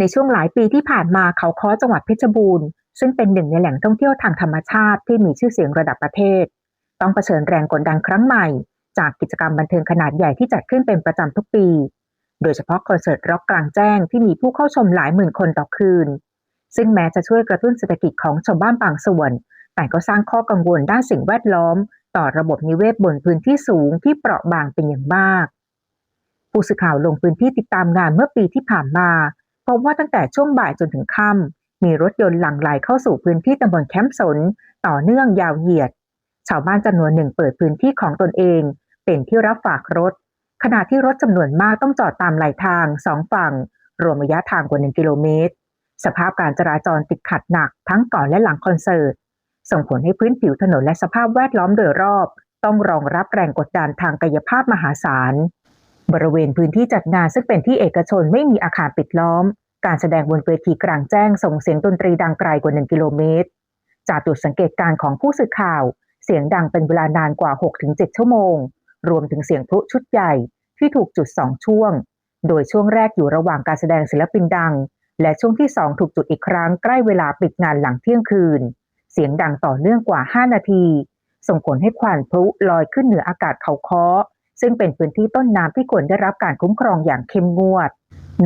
ในช่วงหลายปีที่ผ่านมาเขาค้อจังหวัดเพชรบูรณ์ ซึ่งเป็นหนึ่งในแหล่งท่องเที่ยวทางธรรมชาติที่มีชื่อเสียงระดับประเทศ ต้องเผชิญแรงกดดันครั้งใหม่ จากกิจกรรมบันเทิงขนาดใหญ่ที่จัดขึ้นเป็นประจำทุกปี โดยเฉพาะคอนเสิร์ตร็อกกลางแจ้งที่มีผู้เข้าชมหลายหมื่นคนต่อคืน ซึ่งแม้จะช่วยกระตุ้นเศรษฐกิจของชาวบ้านบางส่วน แต่ก็สร้างข้อกังวลด้านสิ่งแวดล้อม ต่อระบบนิเวศบนพื้นที่สูงที่เปราะบางเป็นอย่างมาก ผู้สื่อข่าวลงพื้นที่ติดตามงานเมื่อปีที่ผ่านมา บว่าตั้งแต่ช่วงบ่ายจนถึงค่ำมีรถยนต์หลั่งไหลเข้าสู่พื้นที่ตำบลแคมป์สน ต่อเนื่องยาวเหยียด ชาวบ้านจำนวนหนึ่งเปิดพื้นที่ของตนเอง เป็นที่รับฝากรถ ขณะที่รถจำนวนมากต้องจอดตามไหลทางสองฝั่ง รวมระยะทางกว่า 1 กิโลเมตร สภาพการจราจรติดขัดหนักทั้งก่อนและหลังคอนเสิร์ตส่งผลให้พื้นผิวถนนและสภาพแวดล้อมโดยรอบ ต้องรองรับแรงกดดันทางกายภาพมหาศาล บริเวณพื้นที่จัดงานซึ่งเป็นที่เอกชนไม่มีอาคารปิดล้อม การแสดงบนเวทีกลางแจ้งส่งเสียงดนตรีดังไกลกว่า 1 กิโลเมตร จากจุดสังเกตการของผู้สื่อข่าว เสียงดังเป็นเวลานานกว่า 6-7 ชั่วโมง รวมถึงเสียงพลุชุดใหญ่ที่ถูกจุด 2 ช่วง โดยช่วงแรกอยู่ระหว่างการแสดงศิลปินดัง และช่วงที่ 2 ถูกจุดอีกครั้งใกล้เวลาปิดงานหลังเที่ยงคืน เสียงดังต่อเนื่องกว่า 5 นาที ส่งผลให้ควันพลุลอยขึ้นเหนืออากาศเขาค้อ ซึ่งเป็นพื้นที่ต้นน้ำที่ควรได้รับการคุ้มครองอย่างเข้มงวด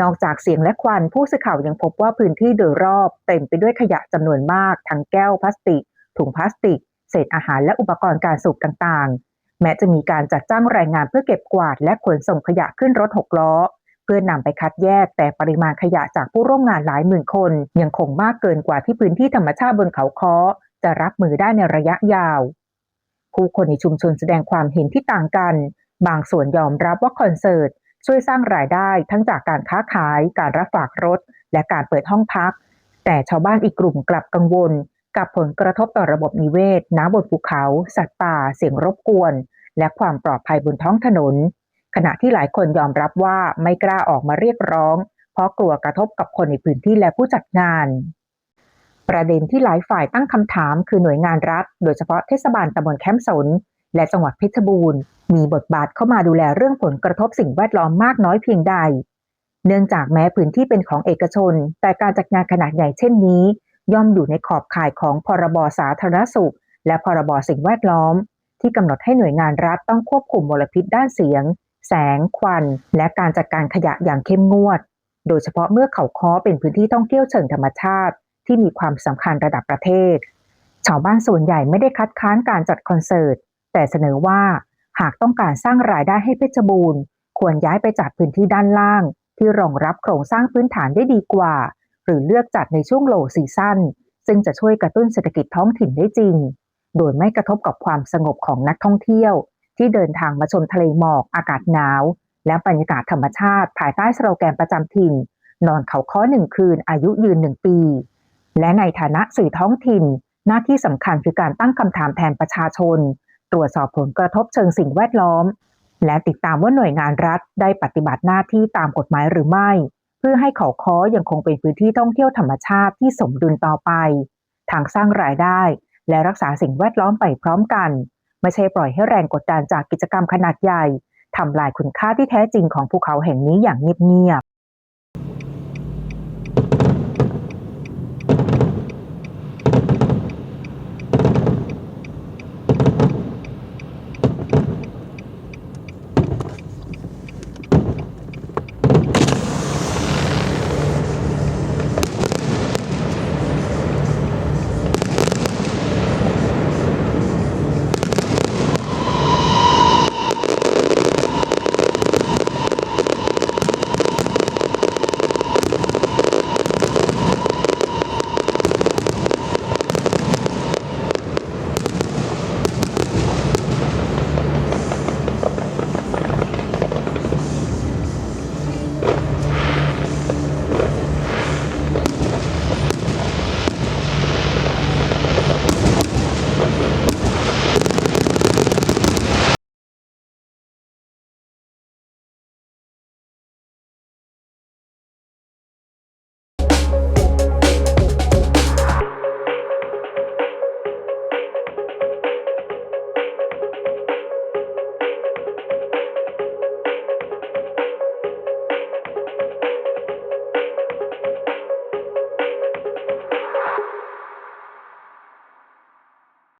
นอกจากเสียงและควันผู้สื่อข่าวยังพบว่าพื้นที่โดยรอบเต็มไปด้วยขยะจำนวนมาก ทั้งแก้วพลาสติก ถุงพลาสติก เศษอาหารและอุปกรณ์การสูบต่างๆ แม้จะมีการจัดจ้างแรงงานเพื่อเก็บกวาด และขนส่งขยะขึ้นรถหกล้อ เพื่อนำไปคัดแยก แต่ปริมาณขยะจากผู้ร่วมงานหลายหมื่นคน ยังคงมากเกินกว่าที่พื้นที่ธรรมชาติบนเขาค้อจะรับมือได้ในระยะยาว ผู้คนในชุมชนแสดงความเห็นที่ต่างกัน บางส่วนยอมรับว่าคอนเสิร์ตช่วยสร้างรายได้ทั้งจากการค้าขาย การรับฝากรถ และการเปิดห้องพัก แต่ชาวบ้านอีกกลุ่มกลับกังวล กับผลกระทบต่อระบบนิเวศ น้ำบนภูเขา สัตว์ป่า เสียงรบกวน และความปลอดภัยบนท้องถนน ขณะที่หลายคนยอมรับว่าไม่กล้าออกมาเรียกร้อง เพราะกลัวกระทบกับคนในพื้นที่และผู้จัดงาน ประเด็นที่หลายฝ่ายตั้งคำถามคือหน่วยงานรัฐ โดยเฉพาะเทศบาลตำบลแคมป์สน และจังหวัดเพชรบูรณ์ มีบทบาทเข้ามาดูแลเรื่องผลกระทบสิ่งแวดล้อมมากน้อยเพียงใด เนื่องจากแม้พื้นที่เป็นของเอกชน แต่การจัดงานขนาดใหญ่เช่นนี้ ย่อมอยู่ในขอบข่ายของพรบสาธารณสุข และพรบสิ่งแวดล้อม ที่กำหนดให้หน่วยงานรัฐต้องควบคุมมลพิษด้านเสียง แสง ควัน และการจัดการขยะอย่างเข้มงวด โดยเฉพาะเมื่อเขาค้อเป็นพื้นที่ท่องเที่ยวเชิงธรรมชาติ ที่มีความสำคัญระดับประเทศ ชาวบ้านส่วนใหญ่ไม่ได้คัดค้านการจัดคอนเสิร์ต แต่เสนอว่าหากต้องการสร้างรายได้ให้เพชรบูรณ์ ควรย้ายไปจัดพื้นที่ด้านล่าง ที่รองรับโครงสร้างพื้นฐานได้ดีกว่า หรือเลือกจัดในช่วงโลซีซั่นซึ่งจะช่วยกระตุ้นเศรษฐกิจท้องถิ่นได้จริง โดยไม่กระทบกับความสงบของนักท่องเที่ยว ที่เดินทางมาชมทะเลหมอกอากาศหนาว และบรรยากาศธรรมชาติ ภายใต้สโลแกนประจำถิ่น นอนเขาค้อหนึ่งคืนอายุยืนหนึ่งปี และในฐานะสื่อท้องถิ่น หน้าที่สำคัญคือการตั้งคำถามแทนประชาชน ตรวจสอบผลกระทบเชิงสิ่งแวดล้อม และติดตามว่าหน่วยงานรัฐได้ปฏิบัติหน้าที่ตามกฎหมายหรือไม่ เพื่อให้เขาค้อยังคงเป็นพื้นที่ท่องเที่ยวธรรมชาติที่สมดุลต่อไป ทางสร้างรายได้ และรักษาสิ่งแวดล้อมไปพร้อมกัน ไม่ใช่ปล่อยให้แรงกดดันจากกิจกรรมขนาดใหญ่ทำลายคุณค่าที่แท้จริงของภูเขาแห่งนี้อย่างเงียบ